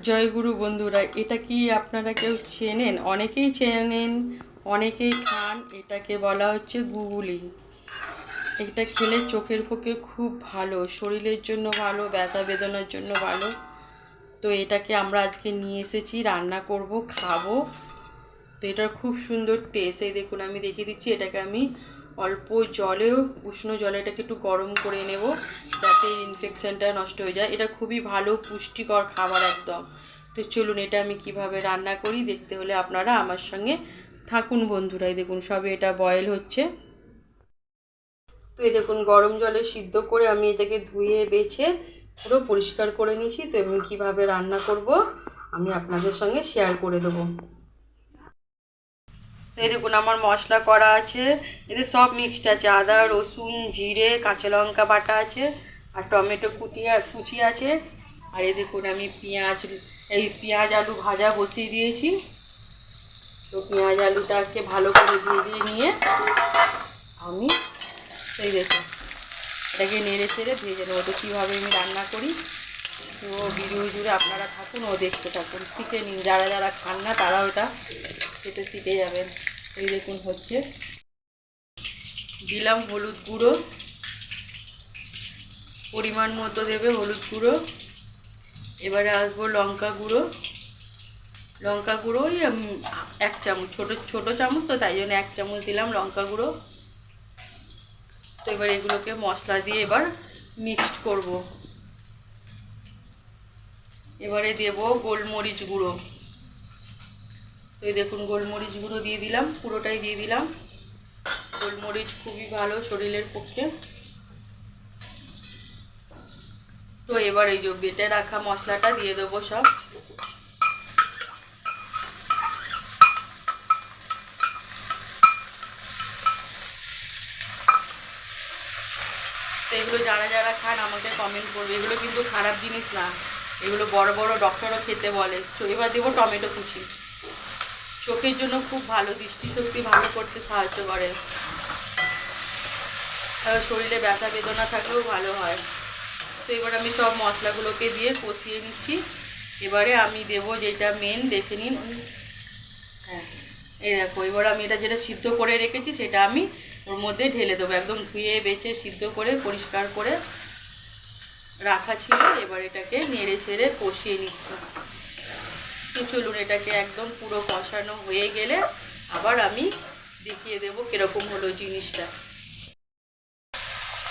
জয়গুরু বন্ধুরা, এটা কি আপনারা কেউ চেনেন? অনেকেই চেনেন, অনেকেই খান, এটাকে বলা হচ্ছে গুগুলি। এটা খেলে চোখের পক্ষে খুব ভালো, শরীরের জন্য ভালো, ব্যথা বেদনার জন্য ভালো। তো এটাকে আমরা আজকে নিয়ে এসেছি, রান্না করব, খাব। তো এটার খুব সুন্দর টেস্ট এই দেখুন আমি দেখিয়ে দিচ্ছি, এটাকে আমি অল্প জলেও উষ্ণ জলে এটাকে একটু গরম করে নেব, যাতে ইনফেকশনটা নষ্ট হয়ে যায়। এটা খুবই ভালো, পুষ্টিকর খাবার একদম। তো চলুন এটা আমি কীভাবে রান্না করি, দেখতে হলে আপনারা আমার সঙ্গে থাকুন বন্ধুরাই দেখুন, সবে এটা বয়েল হচ্ছে। তো এই দেখুন, গরম জলে সিদ্ধ করে আমি এটাকে ধুয়ে, বেছে, পুরো পরিষ্কার করে নিয়েছি। তো এবং কীভাবে রান্না করব, আমি আপনাদের সঙ্গে শেয়ার করে দেবো। এই দেখুন, আমার মশলা করা আছে। এতে সব মিক্সড আছে। আদা, রসুন, জিরে, কাঁচা লঙ্কা বাটা আছে, আর টমেটো কুটি কুচি আছে। আর এই দেখুন, আমি পেঁয়াজ, এই পেঁয়াজ আলু ভাজা বসিয়ে দিয়েছি। তো পেঁয়াজ আলুটাকে ভালো করে ভেজে নিয়ে আমি এই দেখুন, এটাকে নেড়ে চেড়ে ভেজে নেব। তো কীভাবে আমি রান্না করি? তো ভিডিও জুড়ে আপনারা থাকুন, ও দেখতে থাকুন। শিখে নিন। যারা যারা খান না তারা ওটা খেতে শিখে যাবেন। এই দেখুন হচ্ছে। দিলাম হলুদ গুঁড়ো। পরিমাণ মতো দেবে হলুদ গুঁড়ো। এবারে আসব লঙ্কা গুঁড়ো। লঙ্কা গুঁড়ো ওই এক চামচ। ছোটো ছোটো চামচ তো, তাই জন্য এক চামচ দিলাম লঙ্কা গুঁড়ো। তো এবার এগুলোকে মশলা দিয়ে এবার মিক্সড করব। এবারে দেব গোলমরিচ গুঁড়ো। তো এই দেখুন, গোলমরিচ গুঁড়ো দিয়ে দিলাম, পুরোটাই দিয়ে দিলাম। গোলমরিচ খুবই ভালো শরীরের পক্ষে। তো এবার এই যে বেটে রাখা মশলাটা দিয়ে দেবো সব। এগুলো যারা যারা খান আমাকে কমেন্ট করবে, এগুলো কিন্তু খারাপ জিনিস না। এগুলো বড় বড় ডক্টরও খেতে বলে। তো এবার দেবো টমেটো কুচি। চোখের জন্য খুব ভালো, দৃষ্টিশক্তি ভালো করতে সাহায্য করে। শরীরে ব্যথা বেদনা থাকলেও ভালো হয়। তো এবার আমি সব মশলাগুলোকে দিয়ে কষিয়ে নিচ্ছি। এবারে আমি দেব যেটা মেন দেখে নিন। হ্যাঁ এই দেখো, এবার আমি এটা যেটা সিদ্ধ করে রেখেছি সেটা আমি ওর মধ্যে ঢেলে দেবো। একদম ধুয়ে বেছে সিদ্ধ করে, পরিষ্কার করে রাখা ছিল। এবার এটাকে নেড়ে ছেড়ে কষিয়ে নিচ্ছি। তো চলুন এটাকে একদম পুরো কষানো হয়ে গেলে আবার আমি দেখিয়ে দেবো কীরকম হলো জিনিসটা।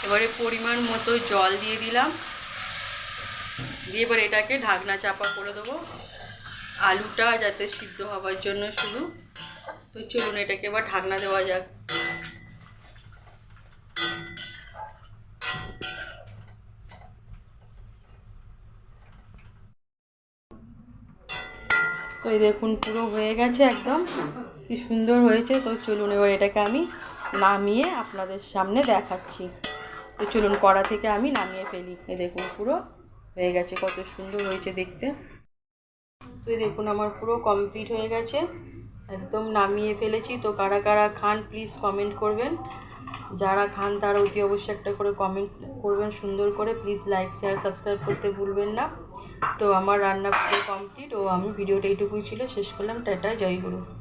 এবারে পরিমাণ মতো জল দিয়ে দিলাম। দিয়ে এবার এটাকে ঢাকনা চাপা করে দেবো। আলুটা যাতে সিদ্ধ হওয়ার জন্য শুধু। তো চলুন এটাকে এবার ঢাকনা দেওয়া যাক। তো এই দেখুন, পুরো হয়ে গেছে একদম। কি সুন্দর হয়েছে। তো চলুন এবার এটাকে আমি নামিয়ে আপনাদের সামনে দেখাচ্ছি। তো চলুন, কড়া থেকে আমি নামিয়ে ফেলি। এই দেখুন, পুরো হয়ে গেছে। কত সুন্দর হয়েছে দেখতে। তো এই দেখুন, আমার পুরো কমপ্লিট হয়ে গেছে। একদম নামিয়ে ফেলেছি। তো কারা কারা খান, প্লিজ কমেন্ট করবেন। যারা খান তারা অতি অবশ্যই একটা করে কমেন্ট করবেন, সুন্দর করে। প্লিজ লাইক শেয়ার সাবস্ক্রাইব করতে ভুলবেন না। তো আমার রান্না পুরো কমপ্লিট ও আমি ভিডিওটা এইটুকুই ছিল। শেষ করলাম। টাটা, জয় গুরু।